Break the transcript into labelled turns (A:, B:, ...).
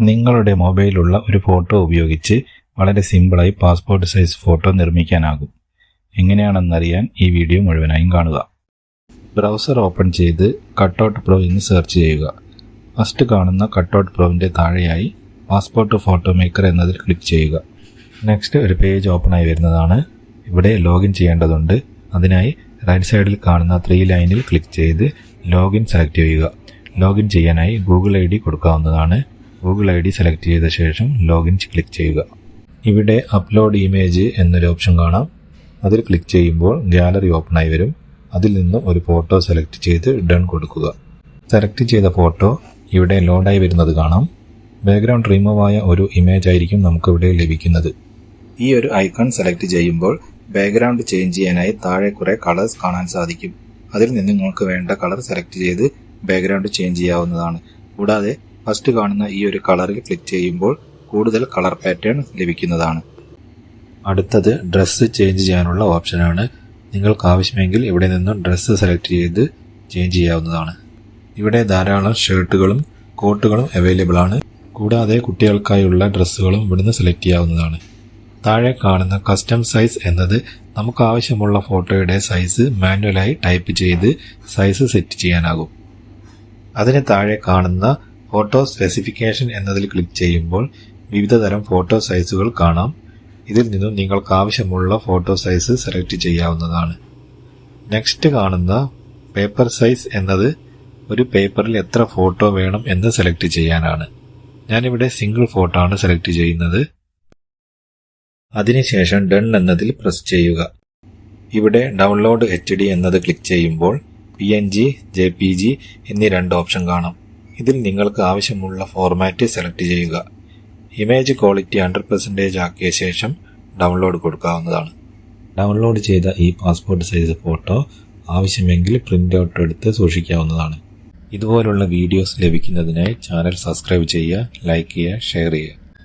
A: നിങ്ങളുടെ മൊബൈലുള്ള ഒരു ഫോട്ടോ ഉപയോഗിച്ച് വളരെ സിമ്പിളായി പാസ്പോർട്ട് സൈസ് ഫോട്ടോ നിർമ്മിക്കാനാകും. എങ്ങനെയാണെന്നറിയാൻ ഈ വീഡിയോ മുഴുവനായും കാണുക. ബ്രൗസർ ഓപ്പൺ ചെയ്ത് കട്ടൗട്ട് പ്രോ എന്ന് സെർച്ച് ചെയ്യുക. ഫസ്റ്റ് കാണുന്ന കട്ടൗട്ട് പ്രോവിന്റെ താഴെയായി പാസ്പോർട്ട് ഫോട്ടോ മേക്കർ എന്നതിൽ ക്ലിക്ക് ചെയ്യുക. നെക്സ്റ്റ് ഒരു പേജ് ഓപ്പണായി വരുന്നതാണ്. ഇവിടെ ലോഗിൻ ചെയ്യേണ്ടതുണ്ട്. അതിനായി റൈറ്റ് സൈഡിൽ കാണുന്ന ത്രീ ലൈനിൽ ക്ലിക്ക് ചെയ്ത് ലോഗിൻ സെലക്ട് ചെയ്യുക. ലോഗിൻ ചെയ്യാനായി ഗൂഗിൾ ഐ ഡി കൊടുക്കാവുന്നതാണ്. ഗൂഗിൾ ഐ ഡി സെലക്ട് ചെയ്ത ശേഷം ലോഗിൻ ക്ലിക്ക് ചെയ്യുക. ഇവിടെ അപ്ലോഡ് ഇമേജ് എന്നൊരു ഓപ്ഷൻ കാണാം. അതിൽ ക്ലിക്ക് ചെയ്യുമ്പോൾ ഗാലറി ഓപ്പൺ ആയി വരും. അതിൽ നിന്ന് ഒരു ഫോട്ടോ സെലക്ട് ചെയ്ത് ഡൺ കൊടുക്കുക. സെലക്ട് ചെയ്ത ഫോട്ടോ ഇവിടെ ലോഡായി വരുന്നത് കാണാം. ബാക്ക്ഗ്രൗണ്ട് റിമൂവായ ഒരു ഇമേജ് ആയിരിക്കും നമുക്കിവിടെ ലഭിക്കുന്നത്. ഈ ഒരു ഐക്കൺ സെലക്ട് ചെയ്യുമ്പോൾ ബാക്ക്ഗ്രൗണ്ട് ചേഞ്ച് ചെയ്യാനായി താഴെ കുറെ കളേഴ്സ് കാണാൻ സാധിക്കും. അതിൽ നിന്ന് നിങ്ങൾക്ക് വേണ്ട കളർ സെലക്ട് ചെയ്ത് ബാക്ക്ഗ്രൗണ്ട് ചേഞ്ച് ചെയ്യാവുന്നതാണ്. കൂടാതെ ഫസ്റ്റ് കാണുന്ന ഈ ഒരു കളറിൽ ക്ലിക്ക് ചെയ്യുമ്പോൾ കൂടുതൽ കളർ പാറ്റേൺ ലഭിക്കുന്നതാണ്. അടുത്തത് ഡ്രസ്സ് ചേഞ്ച് ചെയ്യാനുള്ള ഓപ്ഷനാണ് നിങ്ങൾക്ക് ആവശ്യമെങ്കിൽ ഇവിടെ നിന്നും ഡ്രസ്സ് സെലക്ട് ചെയ്ത് ചേഞ്ച് ചെയ്യാവുന്നതാണ്. ഇവിടെ ധാരാളം ഷർട്ടുകളും കോട്ടുകളും അവൈലബിൾ ആണ്. കൂടാതെ കുട്ടികൾക്കായുള്ള ഡ്രസ്സുകളും ഇവിടുന്ന് സെലക്ട് ചെയ്യാവുന്നതാണ്. താഴെ കാണുന്ന കസ്റ്റം സൈസ് എന്നത് നമുക്ക് ആവശ്യമുള്ള ഫോട്ടോയുടെ സൈസ് മാനുവലായി ടൈപ്പ് ചെയ്ത് സൈസ് സെറ്റ് ചെയ്യാനാകും. അതിന് താഴെ കാണുന്ന ഫോട്ടോ സ്പെസിഫിക്കേഷൻ എന്നതിൽ ക്ലിക്ക് ചെയ്യുമ്പോൾ വിവിധ തരം ഫോട്ടോ സൈസുകൾ കാണാം. ഇതിൽ നിന്നും നിങ്ങൾക്ക് ആവശ്യമുള്ള ഫോട്ടോ സൈസ് സെലക്ട് ചെയ്യാവുന്നതാണ്. നെക്സ്റ്റ് കാണുന്ന പേപ്പർ സൈസ് എന്നത് ഒരു പേപ്പറിൽ എത്ര ഫോട്ടോ വേണം എന്ന് സെലക്ട് ചെയ്യാനാണ്. ഞാനിവിടെ സിംഗിൾ ഫോട്ടോ ആണ് സെലക്ട് ചെയ്യുന്നത്. അതിനുശേഷം ഡൺ എന്നതിൽ പ്രസ് ചെയ്യുക. ഇവിടെ ഡൗൺലോഡ് എച്ച് ഡി എന്നത് ക്ലിക്ക് ചെയ്യുമ്പോൾ P N G J P G എന്നീ രണ്ട് ഓപ്ഷൻ കാണാം. ഇതിൽ നിങ്ങൾക്ക് ആവശ്യമുള്ള ഫോർമാറ്റ് സെലക്ട് ചെയ്യുക. ഇമേജ് ക്വാളിറ്റി ഹൺഡ്രഡ് പെർസെന്റേജ് ആക്കിയ ശേഷം ഡൗൺലോഡ് കൊടുക്കാവുന്നതാണ്. ഡൗൺലോഡ് ചെയ്ത ഈ പാസ്പോർട്ട് സൈസ് ഫോട്ടോ ആവശ്യമെങ്കിൽ പ്രിന്റ് ഔട്ട് എടുത്ത് സൂക്ഷിക്കാവുന്നതാണ്. ഇതുപോലുള്ള വീഡിയോസ് ലഭിക്കുന്നതിനായി ചാനൽ സബ്സ്ക്രൈബ് ചെയ്യുക ലൈക്ക് ചെയ്യുക ഷെയർ ചെയ്യുക.